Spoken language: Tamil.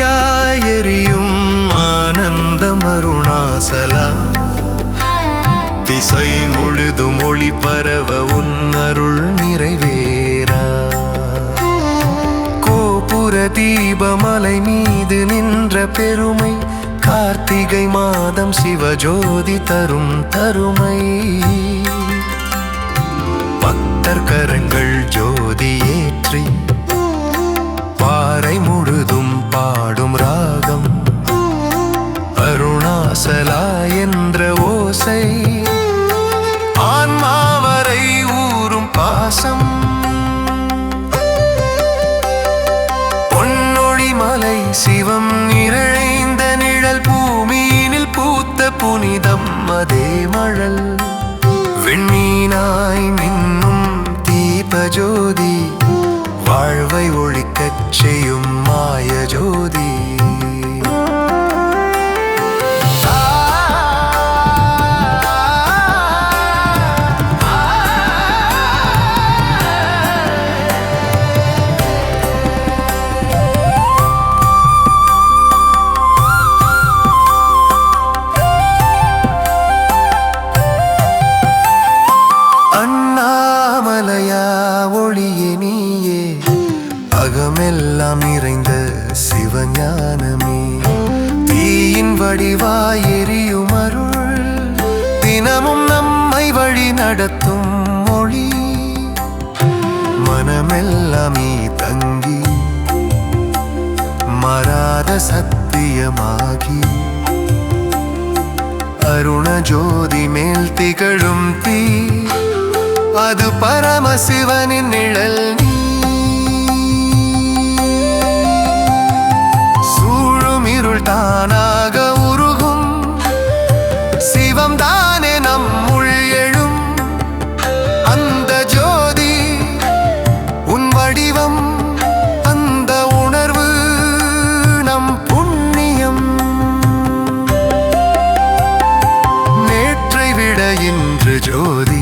തീയായെറിയും ആനന്ദമരുണാസല திசை முழுதும் ஒளி பரவ உன்னருள் நிறைவேறா. கோபுர தீபமலை மீது நின்ற பெருமை கார்த்திகை மாதம் சிவஜோதி தரும் தருமை. പുനിതമ്മതേ മഴൽ. വെണ്ണീനായി മിന്നും ദീപജ്യോതി. தீயின் வடிவாய் எரியும் அருள் தினமும் நம்மை வழி நடத்தும் மொழி. மனமெல்லாமே தங்கி மராத சத்தியமாகி. அருண ஜோதி மேல் திகழும் தீ அது பரமசிவனின் நிழல் அந்த ஜோதி உன் வடிவம் அந்த உணர்வு நம் புண்ணியம். நேற்றை விட இன்று ஜோதி